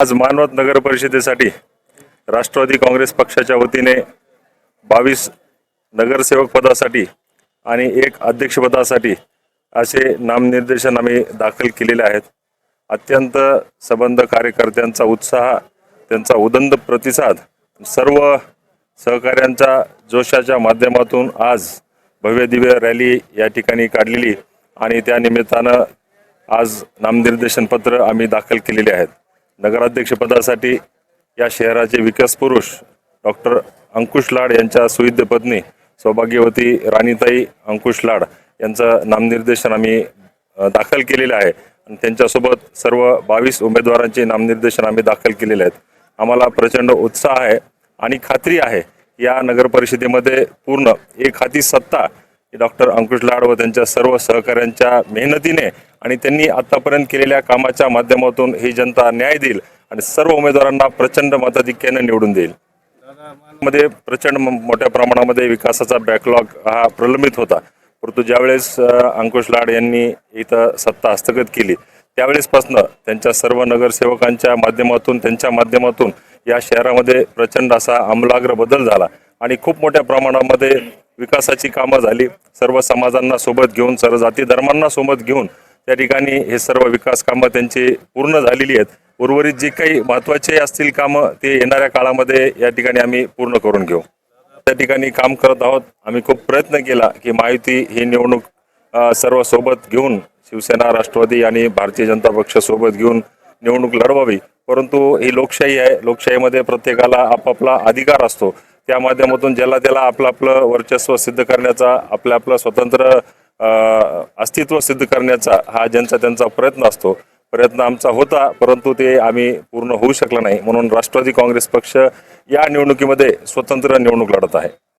आज मानवत नगर परिषदेसाठी राष्ट्रवादी काँग्रेस पक्षाच्या वतीने बावीस नगरसेवक पदासाठी आणि एक अध्यक्षपदासाठी असे नामनिर्देशन आम्ही दाखल केलेले आहेत. अत्यंत सबंध कार्यकर्त्यांचा उत्साह त्यांचा उदंड प्रतिसाद सर्व सहकाऱ्यांच्या जोशाच्या माध्यमातून आज भव्य दिव्य रॅली या ठिकाणी काढलेली आणि त्या निमित्तानं आज नामनिर्देशन पत्र आम्ही दाखल केलेले आहेत. नगराध्यक्षपदासाठी या शहराचे विकास पुरुष डॉक्टर अंकुश लाड यांच्या सुविध पत्नी सौभाग्यवती राणीताई अंकुश लाड यांचं नामनिर्देशन आम्ही दाखल केलेलं आहे. आणि त्यांच्यासोबत सर्व बावीस उमेदवारांचे नामनिर्देशन आम्ही दाखल केलेले आहेत. आम्हाला प्रचंड उत्साह आहे आणि खात्री आहे या नगर परिषदेमध्ये पूर्ण एक हाती सत्ता डॉक्टर अंकुश लाड व त्यांच्या सर्व सहकाऱ्यांच्या मेहनतीने आणि त्यांनी आतापर्यंत केलेल्या कामाच्या माध्यमातून ही जनता न्याय देईल आणि सर्व उमेदवारांना प्रचंड मताधिक्याने निवडून देईल. मध्ये प्रचंड मोठ्या प्रमाणामध्ये विकासाचा बॅकलॉग हा प्रलंबित होता. परंतु ज्यावेळेस अंकुश लाड यांनी इथं सत्ता हस्तगत केली त्यावेळेसपासनं त्यांच्या सर्व नगरसेवकांच्या माध्यमातून त्यांच्या माध्यमातून या शहरामध्ये प्रचंड असा आमलाग्र बदल झाला आणि खूप मोठ्या प्रमाणामध्ये विकासाची कामं झाली. सर्व समाजांना सोबत घेऊन सर्व जाती धर्मांना सोबत घेऊन त्या ठिकाणी हे सर्व विकास कामं त्यांची पूर्ण झालेली आहेत. उर्वरित जी काही महत्त्वाचे असतील कामं ते येणाऱ्या काळामध्ये या ठिकाणी आम्ही पूर्ण करून घेऊ. त्या ठिकाणी काम करत आहोत. आम्ही खूप प्रयत्न केला की महायुती ही निवडणूक सर्व सोबत घेऊन शिवसेना राष्ट्रवादी आणि भारतीय जनता पक्ष सोबत घेऊन निवडणूक लढवावी. परंतु ही लोकशाही आहे. लोकशाहीमध्ये प्रत्येकाला आपापला अधिकार असतो. त्या माध्यमातून ज्याला त्याला आपलं आपलं वर्चस्व सिद्ध करण्याचा आपलं आपलं स्वतंत्र अस्तित्व सिद्ध करण्याचा हा ज्यांचा त्यांचा प्रयत्न असतो प्रयत्न आमचा होता परंतु ते आम्ही पूर्ण होऊ शकला नाही. म्हणून राष्ट्रवादी काँग्रेस पक्ष या निवडणुकीमध्ये स्वतंत्र निवडणूक लढत आहे.